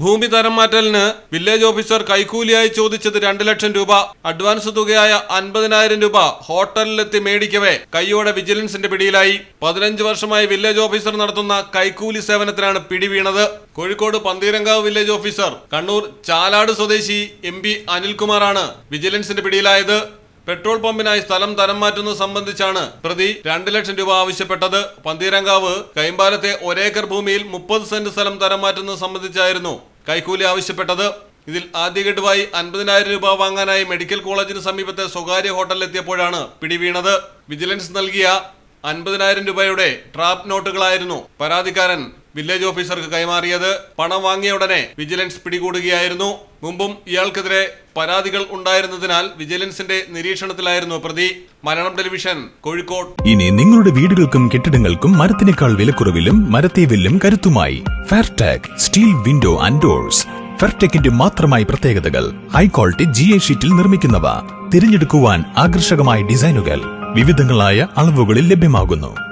ഭൂമി തരം മാറ്റലിന് village officer കൈക്കൂലിയായി ചോദിച്ചത് രണ്ട് ലക്ഷം രൂപ. അഡ്വാൻസ് തുകയായ അൻപതിനായിരം രൂപ ഹോട്ടലിലെത്തി മേടിക്കവേ കൈയോടെ വിജിലൻസിന്റെ പിടിയിലായി. പതിനഞ്ച് വർഷമായി വില്ലേജ് ഓഫീസർ നടത്തുന്ന കൈക്കൂലി സേവനത്തിനാണ് പിടിവീണത്. കോഴിക്കോട് പന്തീരങ്കാവ് വില്ലേജ് ഓഫീസർ കണ്ണൂർ ചാലാട് സ്വദേശി എം പി അനിൽകുമാറാണ് വിജിലൻസിന്റെ പിടിയിലായത്. പെട്രോൾ പമ്പിനായി സ്ഥലം തരം മാറ്റുന്നത് സംബന്ധിച്ചാണ് പ്രതി രണ്ട് ലക്ഷം രൂപ ആവശ്യപ്പെട്ടത്. പന്തീരങ്കാവ് കൈമ്പാലത്തെ ഒരേക്കർ ഭൂമിയിൽ മുപ്പത് സെന്റ് സ്ഥലം തരം മാറ്റുന്നത് സംബന്ധിച്ചായിരുന്നു കൈക്കൂലി ആവശ്യപ്പെട്ടത്. ഇതിൽ ആദ്യഘട്ടമായി അൻപതിനായിരം രൂപ വാങ്ങാനായി മെഡിക്കൽ കോളേജിന് സമീപത്തെ സ്വകാര്യ ഹോട്ടലിലെത്തിയപ്പോഴാണ് പിടിവീണത്. വിജിലൻസ് നൽകിയ അൻപതിനായിരം രൂപയുടെ ട്രാപ്പ് നോട്ടുകളായിരുന്നു പരാതിക്കാരൻ വില്ലേജ് ഓഫീസർക്ക് കൈമാറിയത് പണം വാങ്ങിയ ഉടനെ വിജിലൻസ് പിടികൂടുകയായിരുന്നു. മുമ്പും ഇയാൾക്കെതിരെ പരാതികൾ ഉണ്ടായിരുന്നതിനാൽ വിജിലൻസിന്റെ നിരീക്ഷണത്തിലായിരുന്നു പ്രതി. മലയാളം ടെലിവിഷൻ കോഴിക്കോട്. ഇനി നിങ്ങളുടെ വീടുകൾക്കും കെട്ടിടങ്ങൾക്കും മരത്തിനേക്കാൾ വിലക്കുറവിലും മരത്തെ വില്ലും കരുത്തുമായി Fairtech steel window and doors ഫെർടെക്കിന്റെ മാത്രമായി പ്രത്യേകതകൾ ഹൈ ക്വാളിറ്റി ജി എ ഷീറ്റിൽ നിർമ്മിക്കുന്നവ. തിരഞ്ഞെടുക്കുവാൻ ആകർഷകമായ ഡിസൈനുകൾ വിവിധങ്ങളായ അളവുകളിൽ ലഭ്യമാകുന്നു.